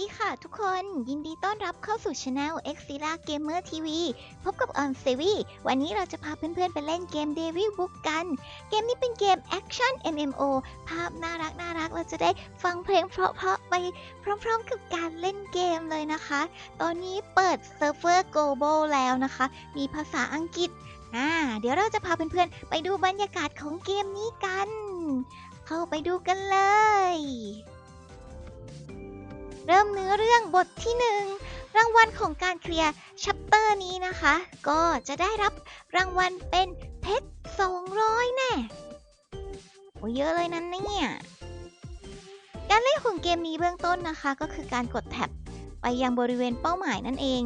ดีค่ะทุกคนยินดีต้อนรับเข้าสู่ช anel x i l a Gamer TV พบกับออนเซวีวันนี้เราจะพาเพื่อนๆไปเล่นเกม Devil Book กัน เกมนี้เป็นเกม Action MMO ภาพน่ารักน่ารักเราจะได้ฟังเพลงเพราะๆไปพร้อมๆกับการเล่นเกมเลยนะคะ ตอนนี้เปิดเซิร์ฟเวอร์ global แล้วนะคะ มีภาษาอังกฤษอ่าเดี๋ยวเราจะพาเพื่อนๆไปดูบรรยากาศของเกมนี้กัน เข้าไปดูกันเลย เริ่มเนื้อเรื่องบทที่หนึ่งรางวัลของการเคลียร์ชัปเตอร์นี้นะคะ ก็จะได้รับรางวัลเป็นเพชร200 แน่โอ้เยอะเลยนั้นเนี่ย การเล่นของเกมนี้เบื้องต้นนะคะ ก็คือการกดแท็บไปยังบริเวณเป้าหมายนั่นเอง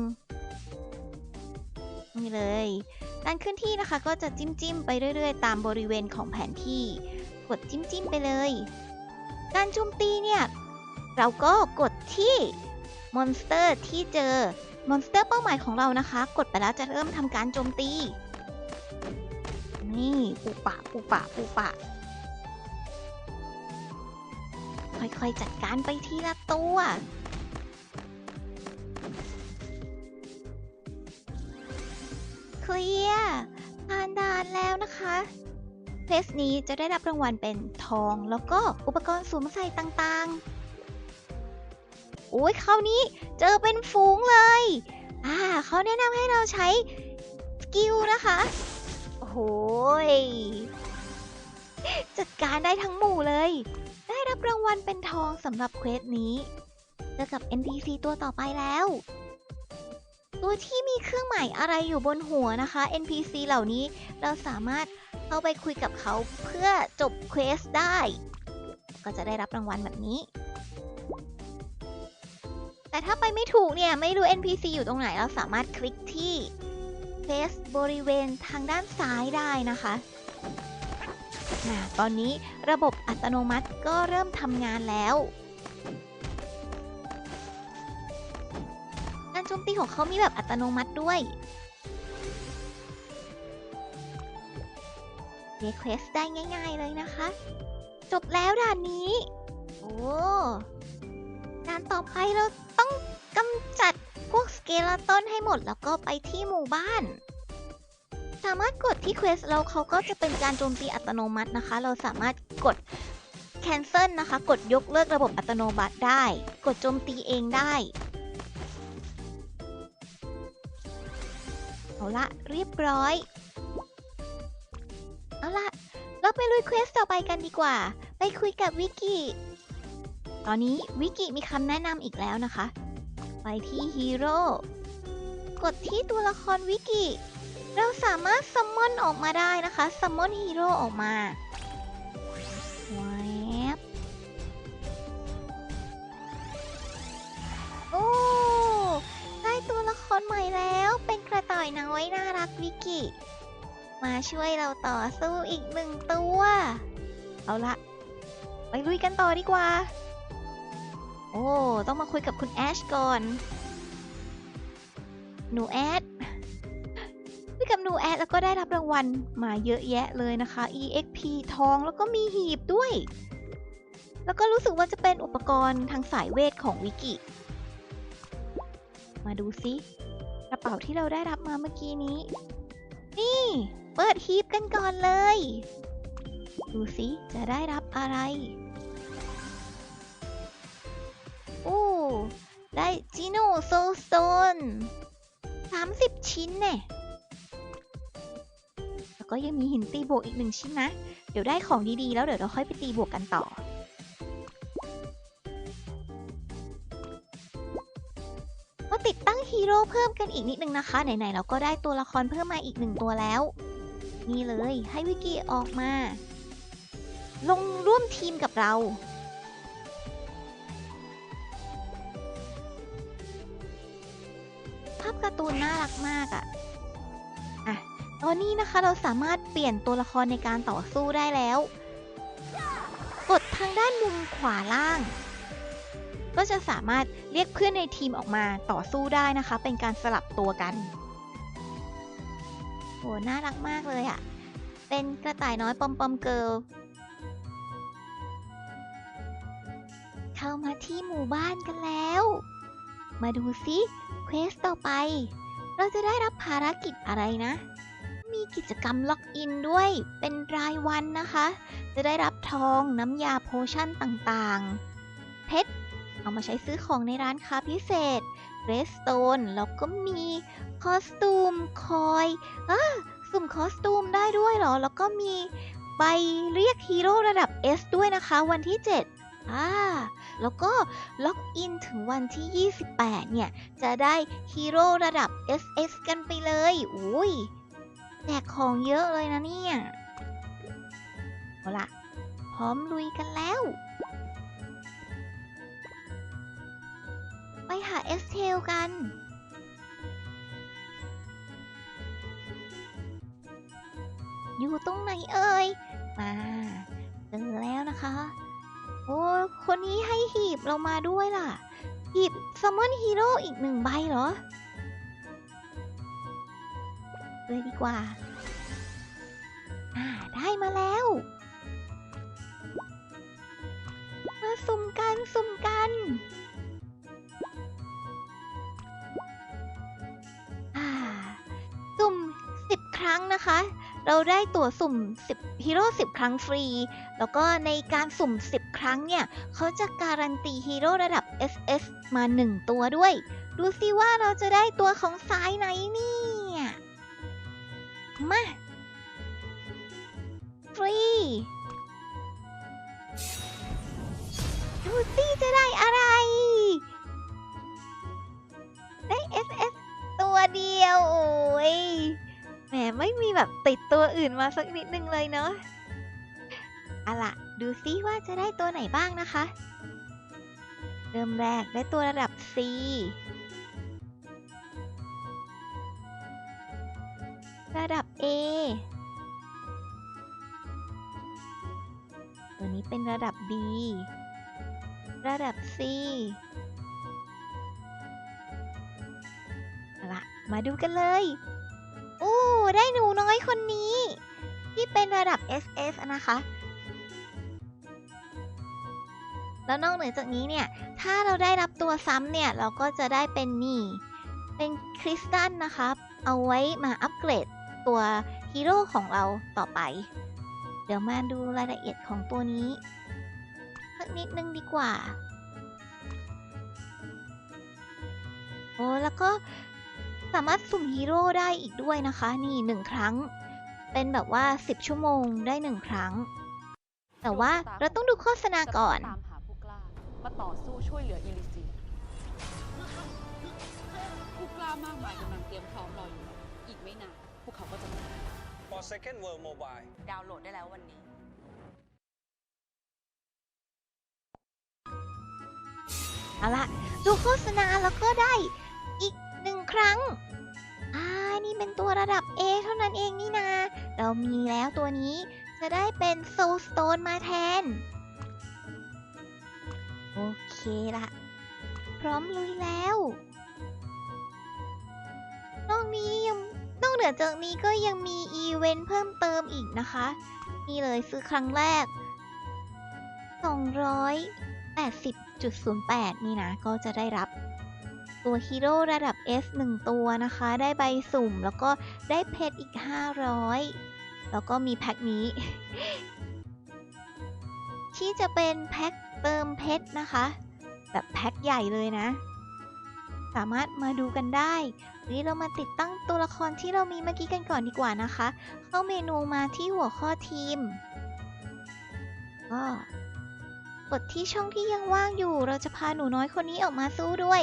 นี่เลย การเคลื่อนที่นะคะก็จะจิ้มจิ้มไปเรื่อยๆ ตามบริเวณของแผนที่ กดจิ้มจิ้มไปเลย การโจมตีเนี่ย เราก็กดที่มอนสเตอร์ที่เจอมอนสเตอร์เป้าหมายของเรานะคะ กดไปแล้วจะเริ่มทำการโจมตี นี่ปูปะปูปะปูปะ ค่อยๆจัดการไปทีละตัวเคลียร์ผ่านด่านแล้วนะคะเพลสนี้จะได้รับรางวัลเป็นทอง แล้วก็อุปกรณ์สวมใส่ต่างๆ อ้ยคราวนี้เจอเป็นฝูงเลย อ่าเขาแนะนำให้เราใช้สกิลนะคะ โอ้โหยจัดการได้ทั้งหมู่เลย ได้รับรางวัลเป็นทองสำหรับเควสนี้เจอกับ NPC ตัวต่อไปแล้ว ตัวที่มีเครื่องหมายอะไรอยู่บนหัวนะคะ NPC เหล่านี้เราสามารถเข้าไปคุยกับเขาเพื่อจบเควสได้ ก็จะได้รับรางวัลแบบนี้ แต่ถ้าไปไม่ถูกเนี่ย ไม่รู้ NPC อยู่ตรงไหนเราสามารถคลิกที่เควสบริเวณทางด้านซ้ายได้นะคะนะตอนนี้ระบบอัตโนมัติก็เริ่มทำงานแล้ว การโจมตีของเขามีแบบอัตโนมัติด้วยเรียเควสได้ง่าย ๆเลยนะคะ จบแล้วด่านนี้ โอ้ ด่านต่อไปเรา กำจัดพวกสเกลตันให้หมดแล้วก็ไปที่หมู่บ้าน สามารถกดที่เควสแล้วเขาก็จะเป็นการโจมตีอัตโนมัตินะคะ เราสามารถกด cancel นะคะ กดยกเลิกระบบอัตโนมัติได้ กดโจมตีเองได้ เอาละเรียบร้อย เอาละเราไปลุยเควสต่อไปกันดีกว่า ไปคุยกับวิกิตอนนี้วิกิมีคำแนะนำอีกแล้วนะคะ ไปที่ฮีโร่กดที่ตัวละครวิกิ เราสามารถซัมมอนออกมาได้นะคะซัมมอนฮีโร่ออกมาแวบโอ้ได้ตัวละครใหม่แล้วเป็นกระต่ายน้อยน่ารักวิกิ มาช่วยเราต่อสู้อีกหนึ่งตัว เอาละไปลุยกันต่อดีกว่า โอ้ ต้องมาคุยกับคุณแอชก่อน หนูแอดคุยกับหนูแอดแล้วก็ได้รับรางวัลมาเยอะแยะเลยนะคะ EXP ทองแล้วก็มีหีบด้วย แล้วก็รู้สึกว่าจะเป็นอุปกรณ์ทางสายเวทของวิกิ มาดูซิกระเป๋าที่เราได้รับมาเมื่อกี้นี้ นี่ เปิดฮีบกันก่อนเลย ดูสิจะได้รับอะไร อ้ได้จิโนโซสโตน30ชิ้นแน่แล้วก็ยังมีหินตีบวกอีกหนึ่งชิ้นนะ เดี๋ยวได้ของดีๆ แล้วเดี๋ยวเราค่อยไปตีบวกกันต่อ ก็ติดตั้งฮีโร่เพิ่มกันอีกนิดนึงนะคะ ไหนๆ เราก็ได้ตัวละครเพิ่มมาอีกหนึ่งตัวแล้ว นี่เลยให้วิกิออกมา ลงร่วมทีมกับเรา ตูนน่ารักมากอะ่ะอะ ตอนนี้นะคะเราสามารถเปลี่ยนตัวละครในการต่อสู้ได้แล้ว กดทางด้านมุมขวาล่าง ก็จะสามารถเรียกเพื่อนในทีมออกมาต่อสู้ได้นะคะ เป็นการสลับตัวกันโหน่ารักมากเลยอะเป็นกระต่ายน้อยปอมปอมเกิลเข้ามาที่หมู่บ้านกันแล้ว มาดูซิเควสต่อไป เราจะได้รับภารกิจอะไรนะ มีกิจกรรมล็อกอินด้วย เป็นรายวันนะคะ จะได้รับทองน้ำยาโพชั่นต่างๆ เพชร เอามาใช้ซื้อของในร้านค้าพิเศษเรสโตนแล้วก็มีคอสตูม คอยอะสุ่มคอสตูมได้ด้วยเหรอ แล้วก็มีใบเรียกฮีโร่ระดับ S ด้วยนะคะ วันที่ 7อ่า แล้วก็ล็อกอินถึงวันที่ 28 เนี่ย จะได้ฮีโร่ระดับ SS กันไปเลย อุ้ยแจกของเยอะเลยนะเนี่ย เอาละพร้อมลุยกันแล้ว ไปหาเอสเทลกันอยู่ตรงไหนเอ่ย มาเจอแล้วนะคะ โอ้คนนี้ให้หีบเรามาด้วยล่ะ หีบซัมมอนฮีโร่อีกหนึ่งใบเหรอ เลยดีกว่า อ่า ได้มาแล้ว มาสุ่มกัน สุ่มกัน อ่า สุ่ม10ครั้งนะคะ เราได้ตั๋วสุ่ม 10ฮีโร่10 ครั้งฟรี แล้วก็ในการสุ่ม 10 ครั้งเนี่ยเขาจะการันตีฮีโร่ระดับ SS มา 1 ตัวด้วย ดูสิว่าเราจะได้ตัวของสายไหนเนี่ยมาฟรีดูสิจะได้อะไร ได้ SS ตัวเดียว โอ้ย ไม่มีแบบติดตัวอื่นมาสักนิดนึงเลยเนาะอาล่ะ ดูซิว่าจะได้ตัวไหนบ้างนะคะ เริ่มแรกได้ตัวระดับ C ระดับ A ตัวนี้เป็นระดับ B ระดับ C อาล่ะมาดูกันเลย อ้ได้หนูน้อยคนนี้ ที่เป็นระดับ SS นะคะ แล้วนอกเหนือจากนี้เนี่ย ถ้าเราได้รับตัวซ้ำเนี่ย เราก็จะได้เป็นนี่ เป็นคริสตัลนะคะเอาไว้มาอัปเกรดตัวฮีโร่ของเราต่อไป เดี๋ยวมาดูรายละเอียดของตัวนี้สักนิดนึงดีกว่า โอ้แล้วก็ สามารถสุ่มฮีโร่ได้อีกด้วยนะคะ นี่หนึ่งครั้ง เป็นแบบว่า 10 ชั่วโมงได้หนึ่งครั้ง แต่ว่าเราต้องดูโฆษณาก่อนจะต้งตามหาผู้กล้ามาต่อสู้ช่วยเหลืออิลิเซียผู้กล้ามากมายกำลังเตรียมพร้อมรออยู่ อีกไม่นานพวกเขาก็จะมา For Second World Mobile ดาวน์โหลดได้แล้ววันนี้ เอาละดูโฆษณาแล้วก็ได้อีกหนึ่ง ครั้ง อ่า นี่เป็นตัวระดับ A เท่านั้นเองนี่นา เรามีแล้วตัวนี้จะได้เป็น Soul Stone มาแทน โอเคละพร้อมลุยแล้วนอกนี้ยังนอกเหนือจากนี้ก็ยังมีอีเวนต์เพิ่มเติมอีกนะคะ นี่เลยซื้อครั้งแรก 280.08 นี่นะ ก็จะได้รับตัวฮีโร่ระดับ S 1ตัวนะคะ ได้ใบสุ่มแล้วก็ได้เพชรอีก 500 แล้วก็มีแพ็คนี้ ที่จะเป็นแพ็คเติมเพชรนะคะ แบบแพ็คใหญ่เลยนะ สามารถมาดูกันได้นี้เรามาติดตั้งตัวละครที่เรามีเมื่อกี้กันก่อนดีกว่านะคะ เข้าเมนูมาที่หัวข้อทีมก็กดที่ช่องที่ยังว่างอยู่ เราจะพาหนูน้อยคนนี้ออกมาสู้ด้วย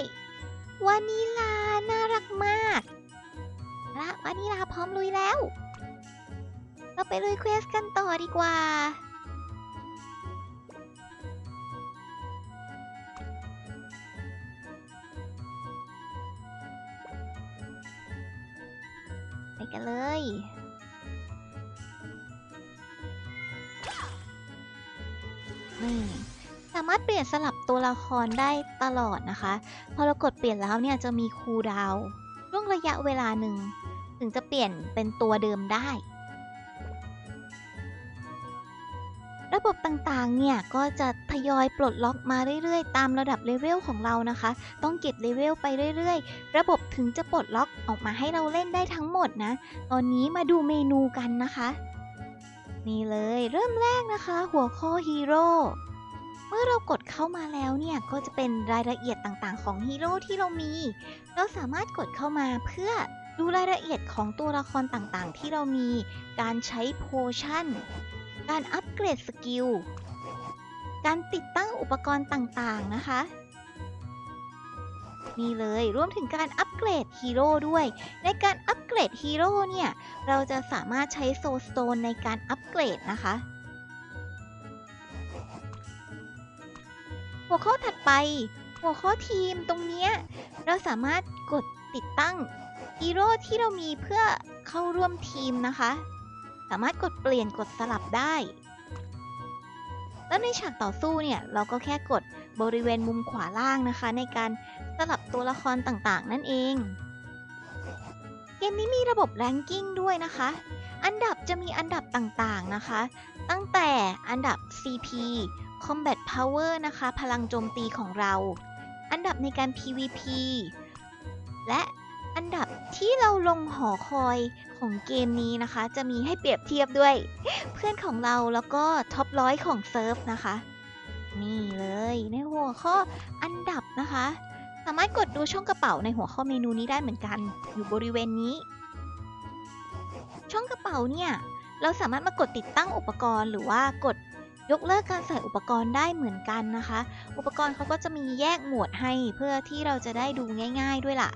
วานิลา น่ารักมากละวานิลาพร้อมลุยแล้ว เราไปลุยเควสกันต่อดีกว่าไปกันเลย นี่ามารถเปลี่ยนสลับตัวละครได้ตลอดนะคะ พอเรากดเปลี่ยนแล้วเนี่ยจะมีคูลดาวน์ช่วงระยะเวลาหนึ่ง ถึงจะเปลี่ยนเป็นตัวเดิมได้ ระบบต่างๆ เนี่ย ก็จะทยอยปลดล็อกมาเรื่อยๆ ตามระดับเลเวลของเรานะคะ ต้องเก็บเลเวลไปเรื่อยๆ ระบบถึงจะปลดล็อกออกมาให้เราเล่นได้ทั้งหมดนะ ตอนนี้มาดูเมนูกันนะคะ นี่เลยเริ่มแรกนะคะ หัวข้อฮีโร่ เมื่อเรากดเข้ามาแล้วเนี่ย ก็จะเป็นรายละเอียดต่างๆ ของฮีโร่ที่เรามี เราสามารถกดเข้ามาเพื่อดูรายละเอียดของตัวละครต่างๆ ที่เรามี การใช้โพชั่น การอัปเกรดสกิล การติดตั้งอุปกรณ์ต่างๆ นะคะนี่เลยรวมถึงการอัปเกรดฮีโร่ด้วย ในการอัปเกรดฮีโร่เนี่ย เราจะสามารถใช้โซสโตนในการอัปเกรดนะคะ หัวข้อถัดไป หัวข้อทีมตรงเนี้ยเราสามารถกดติดตั้งฮีโร่ที่เรามีเพื่อเข้าร่วมทีมนะคะ สามารถกดเปลี่ยนกดสลับได้ แล้วในฉากต่อสู้เนี่ยเราก็แค่กดบริเวณมุมขวาล่างนะคะ ในการสลับตัวละครต่างๆ นั่นเอง เกมนี้มีระบบแรงกิ้งด้วยนะคะ อันดับจะมีอันดับต่างๆนะคะ ตั้งแต่อันดับ CP Combat Power นะคะ พลังโจมตีของเรา อันดับในการ PVP และอันดับที่เราลงหอคอยของเกมนี้นะคะ จะมีให้เปรียบเทียบด้วย เพื่อนของเราแล้วก็ท็อปร้อยของเซิร์ฟนะคะ นี่เลยในหัวข้ออันดับนะคะ สามารถกดดูช่องกระเป๋าในหัวข้อเมนูนี้ได้เหมือนกัน อยู่บริเวณนี้ ช่องกระเป๋าเนี่ย เราสามารถมากดติดตั้งอุปกรณ์หรือว่ากด ยกเลิกการใส่อุปกรณ์ได้เหมือนกันนะคะ อุปกรณ์เขาก็จะมีแยกหมวดให้เพื่อที่เราจะได้ดูง่าย ๆด้วยล่ะ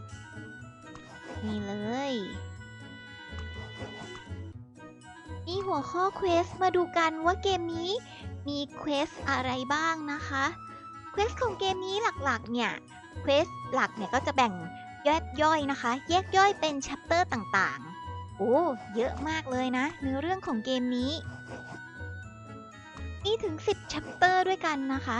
นี่เลยมีหัวข้อเควสมาดูกันว่าเกมนี้มีเควสอะไรบ้างนะคะเควสของเกมนี้หลักๆเนี่ยเควสหลักเนี่ยก็จะแบ่งแยกย่อยนะคะ แยกย่อยเป็นแชปเตอร์ต่างๆ โอ้ เยอะมากเลยนะเนื้อเรื่องของเกมนี้ ถึง 10 ชัปเตอร์ด้วยกันนะคะ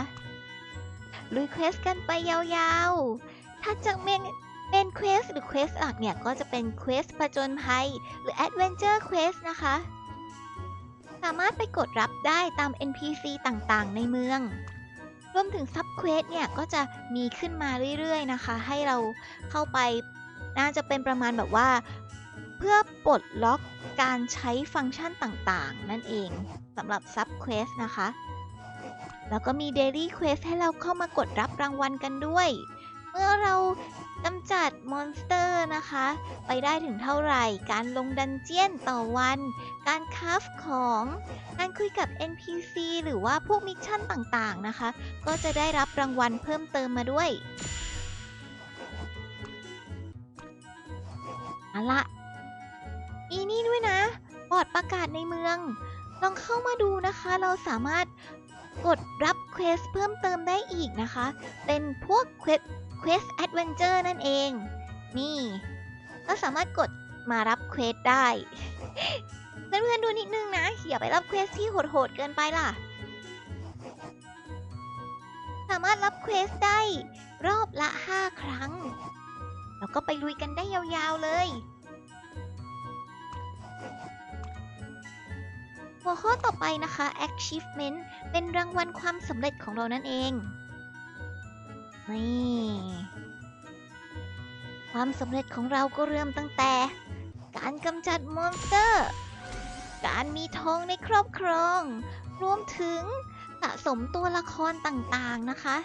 ลุยเควสกันไปยาวๆ ถ้าจากเมนเมนเควสหรือเควสหลักเนี่ย ก็จะเป็นเควสผจญภัย หรือ Adventure Quest นะคะ สามารถไปกดรับได้ตาม NPC ต่างๆ ในเมือง รวมถึงซับเควสเนี่ย ก็จะมีขึ้นมาเรื่อยๆนะคะ ให้เราเข้าไปน่าจะเป็นประมาณแบบว่า เพื่อปลดล็อกการใช้ฟังก์ชันต่างๆ นั่นเอง สำหรับซับเควสนะคะ แล้วก็มี Daily Quest ให้เราเข้ามากดรับรางวัลกันด้วย เมื่อเรากำจัดมอนสเตอร์นะคะ ไปได้ถึงเท่าไหร่ การลงดันเจียนต่อวัน การคราฟของ การคุยกับ NPC หรือว่าพวกมิชชั่นต่างๆนะคะ ก็จะได้รับรางวัลเพิ่มเติมมาด้วยเอาละอีนี่ด้วยนะ บอร์ดประกาศในเมือง ลองเข้ามาดูนะคะ เราสามารถกดรับเควสเพิ่มเติมได้อีกนะคะ เป็นพวกเควสเควสแอดเวนเจอร์นั่นเอง นี่เราสามารถกดมารับเควสได้ เพื่อนๆดูนิดนึงนะ อย่าไปรับเควสที่โหดๆเกินไปล่ะ สามารถรับเควสได้รอบละ 5 ครั้ง แล้วก็ไปลุยกันได้ยาวๆเลย หัวข้อต่อไปนะคะ achievement เป็นรางวัลความสำเร็จของเรานั่นเอง นี่ ความสำเร็จของเราก็เริ่มตั้งแต่ การกำจัดมอนสเตอร์ การมีทองในครอบครอง รวมถึงสะสมตัวละครต่างๆนะคะ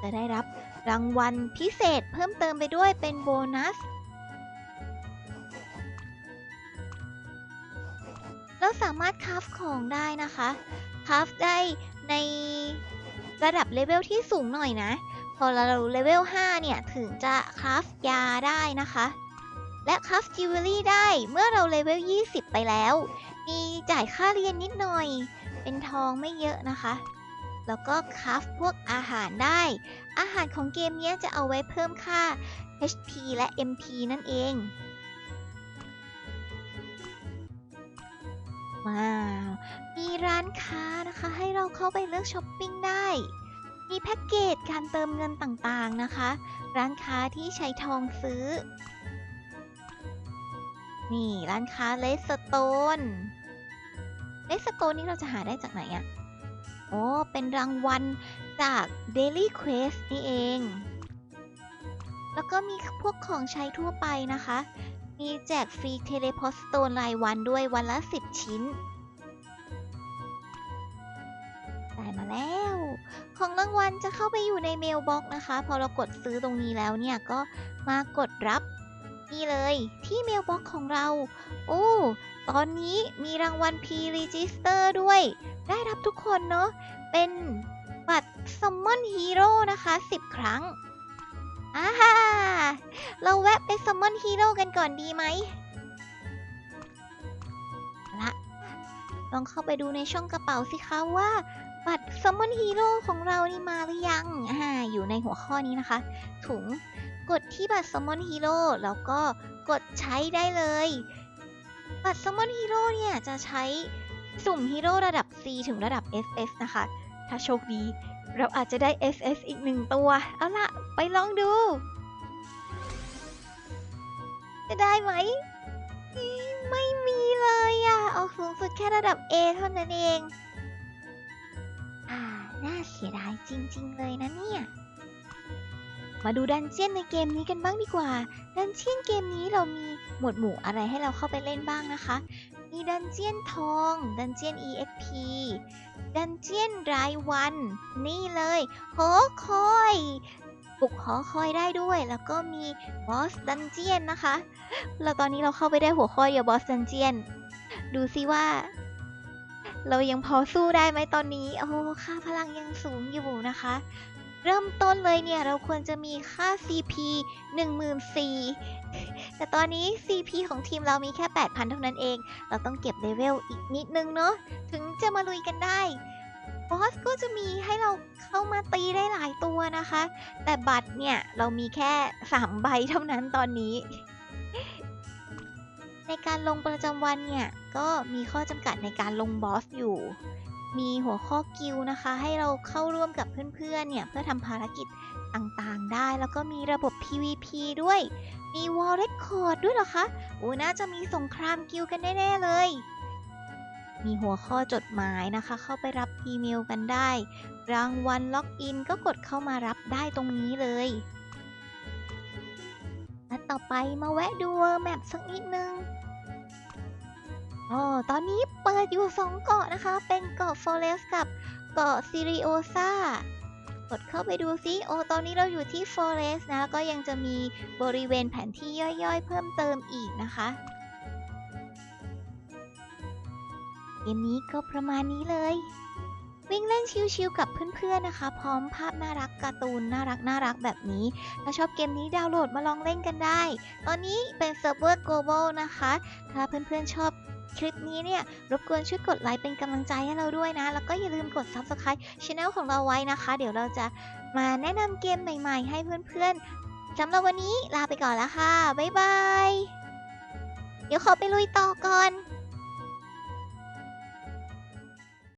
จะได้รับรางวัลพิเศษเพิ่มเติมไปด้วยเป็นโบนัส เราสามารถคราฟของได้นะคะคราฟได้ในระดับเลเวลที่สูงหน่อยนะ พอเราเลเวล 5 เนี่ย ถึงจะคราฟยาได้นะคะ และคราฟจิวเวลรี่ได้เมื่อเราเลเวล 20 ไปแล้ว มีจ่ายค่าเรียนนิดหน่อย เป็นทองไม่เยอะนะคะ แล้วก็คราฟพวกอาหารได้ อาหารของเกมเนี้ยจะเอาไว้เพิ่มค่า HP และ MP นั่นเอง ว้าว มีร้านค้านะคะให้เราเข้าไปเลือกช้อปปิ้งได้ มีแพ็กเกจการเติมเงินต่างๆนะคะ ร้านค้าที่ใช้ทองซื้อ นี่ร้านค้าเลสโตน เลสโกนี้เราจะหาได้จากไหนอะโอ้ เป็นรางวัลจาก Daily Quest นี่เอง แล้วก็มีพวกของใช้ทั่วไปนะคะ มีแจกฟรีเทเลพอสโตนรายวันด้วยวันละ 10 ชิ้น ได้มาแล้ว ของรางวัลจะเข้าไปอยู่ในเมลบ็อกนะคะ พอเรากดซื้อตรงนี้แล้วเนี่ยก็มากดรับนี่เลยที่เมลบ็อกของเรา โอ้ ตอนนี้มีรางวัล P-Register ด้วย ได้รับทุกคนเนาะ เป็นบัตร Summon Hero นะคะ 10 ครั้งอ่า ฮ่าเราแวะไป Summon Hero กันก่อนดีไหมละลองเข้าไปดูในช่องกระเป๋าสิคะว่า บัตร Summon Hero ของเรานี่มาหรือยังอ่าอยู่ในหัวข้อนี้นะคะ ถุงกดที่บัตร Summon Hero แล้วก็กดใช้ได้เลย บัตร Summon Hero เนี่ยจะใช้สุ่มฮีโร่ระดับ C ถึงระดับ SS นะคะ ถ้าโชคดี เราอาจจะได้ SS อีกหนึ่งตัว เอาล่ะ ไปลองดู จะได้ไหม ไม่มีเลยอะออกสูงสุดแค่ระดับ A เท่านั้นเอง อ่า น่าเสียดายจริง ๆ เลยนะเนี่ย มาดูดันเจียนในเกมนี้กันบ้างดีกว่า ดันเจียนเกมนี้เรามีหมวดหมู่อะไรให้เราเข้าไปเล่นบ้างนะคะ มีดันเจียนทอง ดันเจียน EXP ดันเจียนรายวัน นี่เลยหอคอย ปลุกหอคอยได้ด้วย แล้วก็มีบอสดันเจียนนะคะ แล้วตอนนี้เราเข้าไปได้หัวข้อเดียวบอสดันเจียน ดูซิว่า เรายังพอสู้ได้ไหมตอนนี้ โอ้ค่าพลังยังสูงอยู่นะคะ เริ่มต้นเลยเนี่ย เราควรจะมีค่า CP 14,000แต่ตอนนี้ CP ของทีมเรามีแค่ 8,000 เท่านั้นเอง เราต้องเก็บเลเวลอีกนิดนึงเนาะ ถึงจะมาลุยกันได้ บอสก็จะมีให้เราเข้ามาตีได้หลายตัวนะคะ แต่บัตรเนี่ยเรามีแค่3ใบเท่านั้นตอนนี้ ในการลงประจำวันเนี่ย ก็มีข้อจำกัดในการลงบอสอยู่ มีหัวข้อกิลนะคะ ให้เราเข้าร่วมกับเพื่อนๆเนี่ยเพื่อทำภารกิจต่างๆได้ แล้วก็มีระบบ PVP ด้วย มีวอลเ e คคอร์ดด้วยเหรอคะโอ้น่าจะมีสงครามกิลกันแน่ๆเลย มีหัวข้อจดหมายนะคะ เข้าไปรับอีเมลกันได้ รางวัลล็อกอินก็กดเข้ามารับได้ตรงนี้เลยและต่อไปมาแวะดูเวอร์แมปสักนิดนึงอ๋อตอนนี้เปิดอยู่2เกาะนะคะ เป็นเกาะฟอเรสกับเกาะซิริโอซากดเข้าไปดูซิ โอ้ ตอนนี้เราอยู่ที่ฟอเรสนะ ก็ยังจะมีบริเวณแผนที่ย่อยๆ เพิ่มเติมอีกนะคะ เกมนี้ก็ประมาณนี้เลย วิ่งเล่นชิลๆกับเพื่อนๆนะคะ พร้อมภาพน่ารักการ์ตูนน่ารักน่ารักแบบนี้ ถ้าชอบเกมนี้ดาวน์โหลดมาลองเล่นกันได้ ตอนนี้เป็นเซิร์ฟเวอร์ global นะคะ ถ้าเพื่อนๆชอบคลิปนี้เนี่ยรบกวนช่วยกดไลค์เป็นกำลังใจให้เราด้วยนะ แล้วก็อย่าลืมกด subscribe channel ของเราไว้นะคะ เดี๋ยวเราจะมาแนะนำเกมใหม่ๆ ให้เพื่อนๆสำหรับวันนี้ลาไปก่อนแล้วค่ะ บ๊ายบาย เดี๋ยวขอไปลุยต่อก่อน